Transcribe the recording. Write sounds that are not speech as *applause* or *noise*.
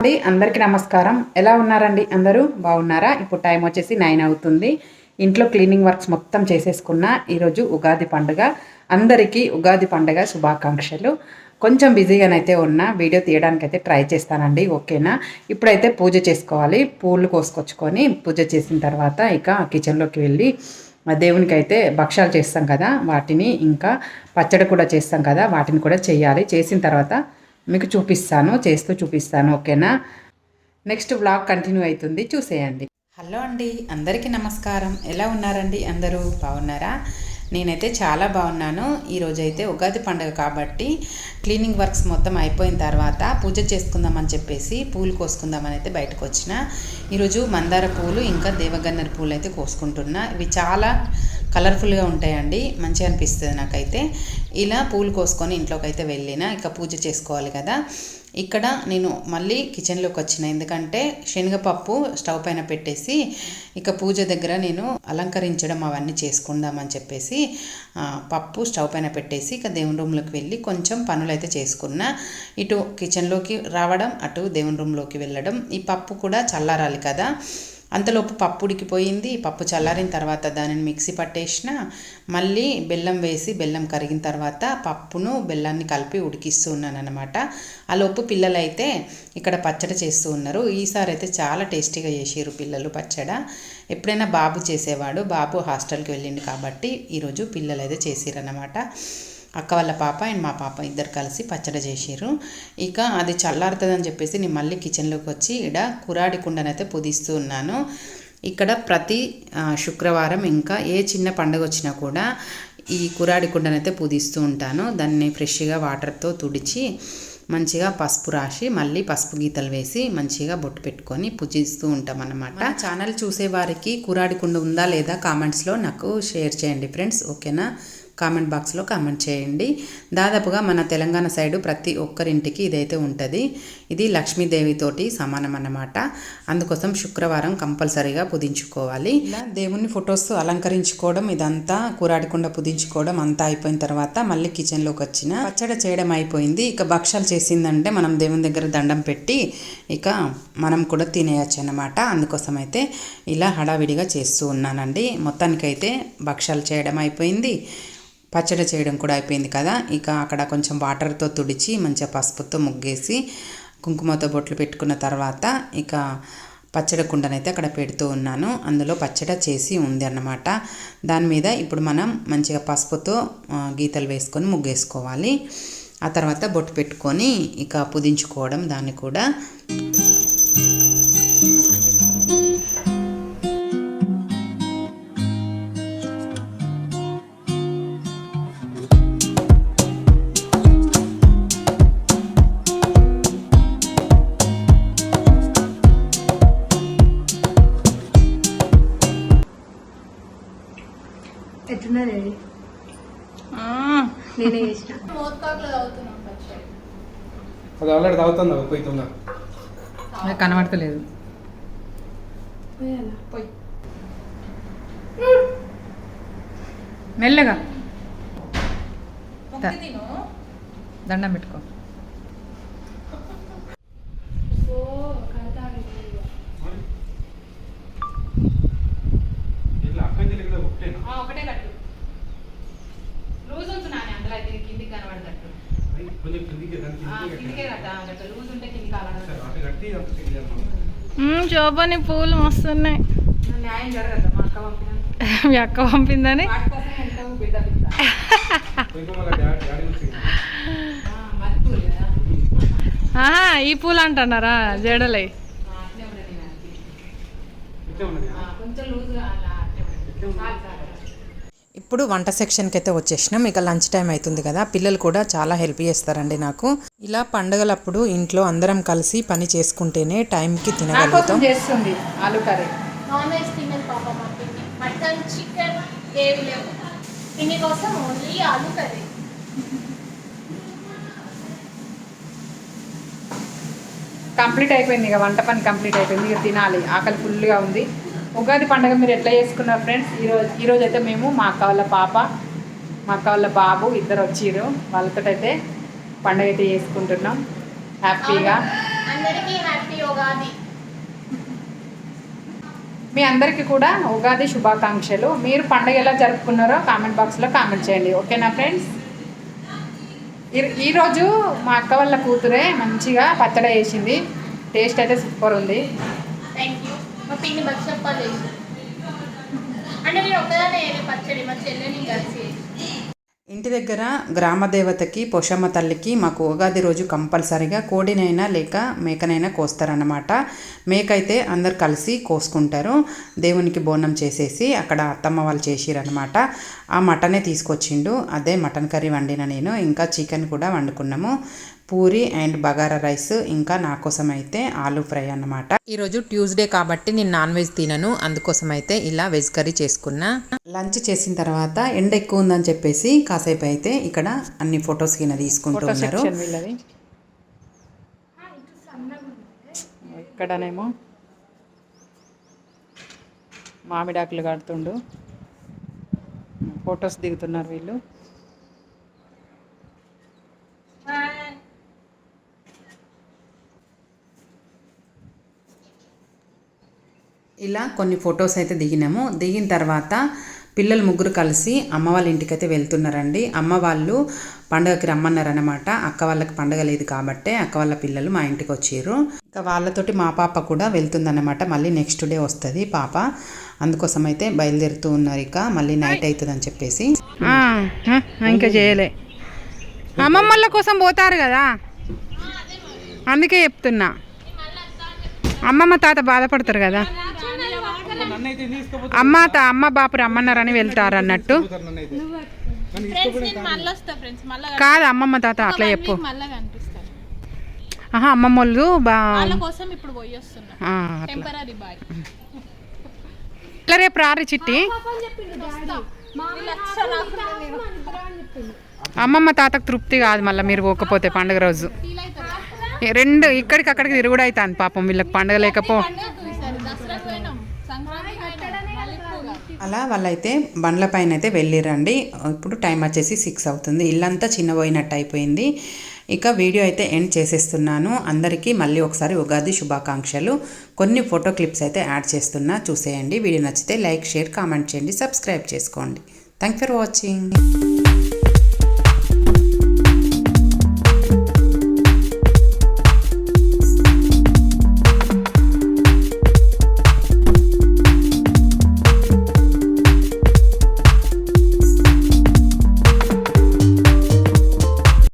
అండి అందరికీ నమస్కారం. ఎలా ఉన్నారండి అందరూ? బాగున్నారా? ఇప్పుడు టైం వచ్చేసి నైన్ అవుతుంది. ఇంట్లో క్లీనింగ్ వర్క్స్ మొత్తం చేసేసుకున్న ఈరోజు ఉగాది పండుగ. అందరికీ ఉగాది పండుగ శుభాకాంక్షలు. కొంచెం బిజీగానైతే ఉన్నా వీడియో తీయడానికి అయితే ట్రై చేస్తానండి ఓకేనా? ఇప్పుడైతే పూజ చేసుకోవాలి. పూలు కోసుకొచ్చుకొని పూజ చేసిన తర్వాత ఇక కిచెన్లోకి వెళ్ళి దేవునికి అయితే భక్షాలు చేస్తాం కదా వాటిని ఇంకా పచ్చడి కూడా చేస్తాం కదా వాటిని కూడా చేయాలి. చేసిన తర్వాత మీకు చూపిస్తాను చేస్తూ చూపిస్తాను ఓకేనా? నెక్స్ట్ వ్లాగ్ కంటిన్యూ అవుతుంది చూసేయండి. హలో అండి అందరికీ నమస్కారం. ఎలా ఉన్నారండి అందరూ? బాగున్నారా? నేనైతే చాలా బాగున్నాను. ఈరోజు అయితే ఉగాది పండుగ కాబట్టి క్లీనింగ్ వర్క్స్ మొత్తం అయిపోయిన తర్వాత పూజ చేసుకుందామని చెప్పేసి పూలు కోసుకుందామని అయితే బయటకు వచ్చిన. ఈరోజు మందార పూలు ఇంకా దేవగన్నర పూలు అయితే కోసుకుంటున్నా. ఇవి చాలా కలర్ఫుల్గా ఉంటాయండి. మంచిగా అనిపిస్తుంది నాకైతే. ఇలా పూలు కోసుకొని ఇంట్లోకి అయితే వెళ్ళిన ఇక పూజ చేసుకోవాలి కదా. ఇక్కడ నేను మళ్ళీ కిచెన్లోకి వచ్చిన ఎందుకంటే శనగపప్పు స్టవ్ పైన పెట్టేసి ఇక పూజ దగ్గర నేను అలంకరించడం అవన్నీ చేసుకుందామని చెప్పేసి పప్పు స్టవ్ పైన పెట్టేసి ఇక దేవుని రూమ్లోకి వెళ్ళి కొంచెం పనులు అయితే చేసుకున్నా. ఇటు కిచెన్లోకి రావడం అటు దేవుని రూమ్లోకి వెళ్ళడం ఈ పప్పు కూడా చల్లారాలి కదా. అంతలోపు పప్పు ఉడికిపోయింది. పప్పు చల్లారిన తర్వాత దానిని మిక్సీ పట్టేసిన మళ్ళీ బెల్లం వేసి బెల్లం కరిగిన తర్వాత పప్పును బెల్లాన్ని కలిపి ఉడికిస్తూ ఉన్నాను అనమాట ఆ లోపు పిల్లలైతే ఇక్కడ పచ్చడి చేస్తూ ఉన్నారు. ఈసారి అయితే చాలా టేస్టీగా చేసారు పిల్లలు పచ్చడ. ఎప్పుడైనా బాబు చేసేవాడు. బాబు హాస్టల్కి వెళ్ళిండు కాబట్టి ఈరోజు పిల్లలు అయితే చేసిరన్నమాట అక్క వాళ్ళ పాప అండ్ మా పాప ఇద్దరు కలిసి పచ్చడి చేసిర్రు. ఇక అది చల్లారుతుందని చెప్పేసి నేను మళ్ళీ కిచెన్లోకి వచ్చి ఇక్కడ కురాడి కుండనైతే పుదిస్తూ ఉన్నాను. ఇక్కడ ప్రతి శుక్రవారం ఇంకా ఏ చిన్న పండుగ వచ్చినా కూడా ఈ కురాడి కుండనైతే పుదిస్తూ ఉంటాను. దాన్ని ఫ్రెష్గా వాటర్తో తుడిచి మంచిగా పసుపు రాసి మళ్ళీ పసుపు గీతలు వేసి మంచిగా బొట్టు పెట్టుకొని పూజిస్తూ ఉంటాం అన్నమాట ఛానల్ చూసేవారికి కురాడి కుండ ఉందా లేదా కామెంట్స్లో నాకు షేర్ చేయండి ఫ్రెండ్స్. ఓకేనా? కామెంట్ బాక్స్లో కామెంట్ చేయండి. దాదాపుగా మన తెలంగాణ సైడు ప్రతి ఒక్కరింటికి ఇదైతే ఉంటుంది. ఇది లక్ష్మీదేవితోటి సమానం అన్నమాట. అందుకోసం శుక్రవారం కంపల్సరీగా పుదించుకోవాలి. ఇలా దేవుని ఫొటోస్ అలంకరించుకోవడం ఇదంతా కూరాడకుండా పుదించుకోవడం అంతా అయిపోయిన తర్వాత మళ్ళీ కిచెన్లోకి వచ్చిన పచ్చడి చేయడం అయిపోయింది. ఇక భక్షాలు చేసిందంటే మనం దేవుని దగ్గర దండం పెట్టి ఇక మనం కూడా తినేయచ్చు అన్నమాట. అందుకోసం అయితే ఇలా హడావిడిగా చేస్తూ ఉన్నానండి. మొత్తానికైతే భక్షాలు చేయడం అయిపోయింది. పచ్చడి చేయడం కూడా అయిపోయింది కదా. ఇక అక్కడ కొంచెం వాటర్తో తుడిచి మంచిగా పసుపుతో ముగ్గేసి కుంకుమతో బొట్లు పెట్టుకున్న తర్వాత ఇక పచ్చడి కుండనైతే అక్కడ పెడుతూ ఉన్నాను. అందులో పచ్చడి చేసి ఉంది అన్నమాట. దాని మీద ఇప్పుడు మనం మంచిగా పసుపుతో గీతలు వేసుకొని ముగ్గేసుకోవాలి. ఆ తర్వాత బొట్టు పెట్టుకొని ఇక పుదించుకోవడం దాన్ని కూడా అది? నేనే చేసిన అది ఆల్రెడీ తాగుతుందా? పోయితుందా కనబడతలేదు. మెల్లగా. దండం పెట్టుకో ఇట్లా అక్కడి నుంచి ఇక్కడ ఒకటేనా ఒకటే కట్టు లూజ్ ఉంచున్నాను అందులో అయితే కిందికి కనబడతట్టు అది కొంచెం కిందికి దాని కిందికి కిందికే కట్ట లూజ్ ఉంటే కిందికి సరే, అటు కట్టి అంత కిందికి వెళ్దాం. మ్మ్, శోభని పూలు మస్తున్నాయి. మా అక్క *laughs* పంపిందని? ఈ పూలు అంటున్నారా జడలై? కొంచెం లూజ్గా అలా అట్లే ఉండదు చాలు చాలు ఇప్పుడు వంట సెక్షన్కి అయితే వచ్చేసినాం. ఇక లంచ్ టైం అవుతుంది కదా. పిల్లలు కూడా చాలా హెల్ప్ చేస్తారండి నాకు. ఇలా పండగలప్పుడు ఇంట్లో అందరం కలిసి పని చేసుకుంటేనే టైంకి తినగలుగుతాం. చేస్తుంది ఆలు కర్రీ. నాన్ వెజ్ తినేది పాప మా పిన్ని మటన్ చికెన్ ఏవి లేవు. పిన్ని కోసం ఓన్లీ ఆలు కర్రీ. కంప్లీట్ అయిపోయింది ఇక. వంట పని కంప్లీట్ అయిపోయింది. ఇక తినాలి. ఆకలి ఫుల్గా ఉంది. ఉగాది పండుగ మీరు ఎట్లా చేసుకున్నారు ఫ్రెండ్స్? ఈరోజు ఈరోజు అయితే మేము మా అక్క వాళ్ళ పాప మా అక్క వాళ్ళ బాబు ఇద్దరు వచ్చిర్రు. వాళ్ళతో అయితే పండుగ అయితే చేసుకుంటున్నాం. హ్యాపీగా. అవును. అందరికీ హ్యాపీ ఉగాది. మీ అందరికీ కూడా ఉగాది శుభాకాంక్షలు. మీరు పండుగ ఎలా జరుపుకున్నారో కామెంట్ బాక్స్లో కామెంట్ చేయండి. ఓకేనా ఫ్రెండ్స్? ఈ- ఈరోజు మా అక్క వాళ్ళ కూతురే మంచిగా పచ్చడి వేసింది టేస్ట్ అయితే సూపర్ ఉంది. మా పిన్ని బచ్చప్పాలు అంటే నేను ఒక్కదానే పచ్చడి మా చెల్లెని కలిసి. ఇంటి దగ్గర గ్రామ దేవతకి పొషమ్మ తల్లికి మాకు ఉగాది రోజు కంపల్సరిగా కోడినైనా లేక మేకనైనా కోస్తారన్నమాట. మేక అయితే అందరు కలిసి కోసుకుంటారు. దేవునికి బోనం చేసేసి అక్కడ అత్తమ్మ వాళ్ళు చేసిరనమాట ఆ మటనే తీసుకొచ్చిండు. అదే మటన్ కర్రీ వండిన నేను. ఇంకా చికెన్ కూడా వండుకున్నాము. పూరి అండ్ బగారా రైస్ ఇంకా నా కోసం అయితే ఆలూ ఫ్రై అన్నమాట. ఈరోజు ట్యూస్డే కాబట్టి నేను నాన్ వెజ్ తినను. అందుకోసం అయితే ఇలా వెజ్ కర్రీ చేసుకున్నా. లంచ్ చేసిన తర్వాత ఎండ ఎక్కువ ఉందని చెప్పేసి కాసేపు అయితే ఇక్కడ అన్ని ఫొటోస్ కింద ఫోటో తీసుకుంటున్నారు సెక్షన్ వీళ్ళది. ఇక్కడనేమో మామిడాకులు కడుతుండు. ఫొటోస్ దిగుతున్నారు వీళ్ళు. ఇలా కొన్ని ఫొటోస్ అయితే దిగినాము. దిగిన తర్వాత పిల్లలు ముగ్గురు కలిసి అమ్మ వాళ్ళ ఇంటికి అయితే వెళ్తున్నారండి. అమ్మ వాళ్ళు పండగకి రమ్మన్నారనమాట అక్క వాళ్ళకి పండగ లేదు కాబట్టే అక్క వాళ్ళ పిల్లలు మా ఇంటికి వచ్చారు. ఇంకా వాళ్ళతోటి మా పాప కూడా వెళ్తుందన్నమాట. మళ్ళీ నెక్స్ట్ డే వస్తుంది పాప. అందుకోసం అయితే బయలుదేరుతూ ఉన్నారు ఇక. మళ్ళీ నైట్ అవుతుందని చెప్పేసి. ఇంకా చేయలే. అమ్మమ్మల కోసం పోతారు కదా. అందుకే చెప్తున్నా. అమ్మమ్మ తాత బాధపడతారు కదా. అమ్మ తా అమ్మ బాపు రమ్మన్నారని వెళ్తారు అన్నట్టు. కాదు అమ్మమ్మ తాత అట్లా చెప్పు. ఆహా అమ్మమ్మ వాళ్ళు ఇట్లా రేపు రారి చిట్టి. అమ్మమ్మ తాతకు తృప్తి కాదు మళ్ళీ మీరు పోకపోతే పండుగ రోజు. రెండు ఇక్కడికి అక్కడికి తిరుగుడు అవుతుంది పాపం వీళ్ళకి పండుగ లేకపో దసరా పోయినాం సంక్రాంతి పోయినాం మళ్ళీ ఇప్పుడు కాదు. అలా వాళ్ళైతే బండ్ల పైన అయితే వెళ్ళిరండి. ఇప్పుడు టైం వచ్చేసి సిక్స్ అవుతుంది. ఇల్లంతా చిన్నపోయినట్టు అయిపోయింది. ఇక వీడియో అయితే ఎండ్ చేసేస్తున్నాను. అందరికీ మళ్ళీ ఒకసారి ఉగాది శుభాకాంక్షలు. కొన్ని ఫోటో క్లిప్స్ అయితే యాడ్ చేస్తున్నా చూసేయండి. వీడియో నచ్చితే లైక్ షేర్ కామెంట్ చేయండి. సబ్స్క్రైబ్ చేసుకోండి. Thank for watching.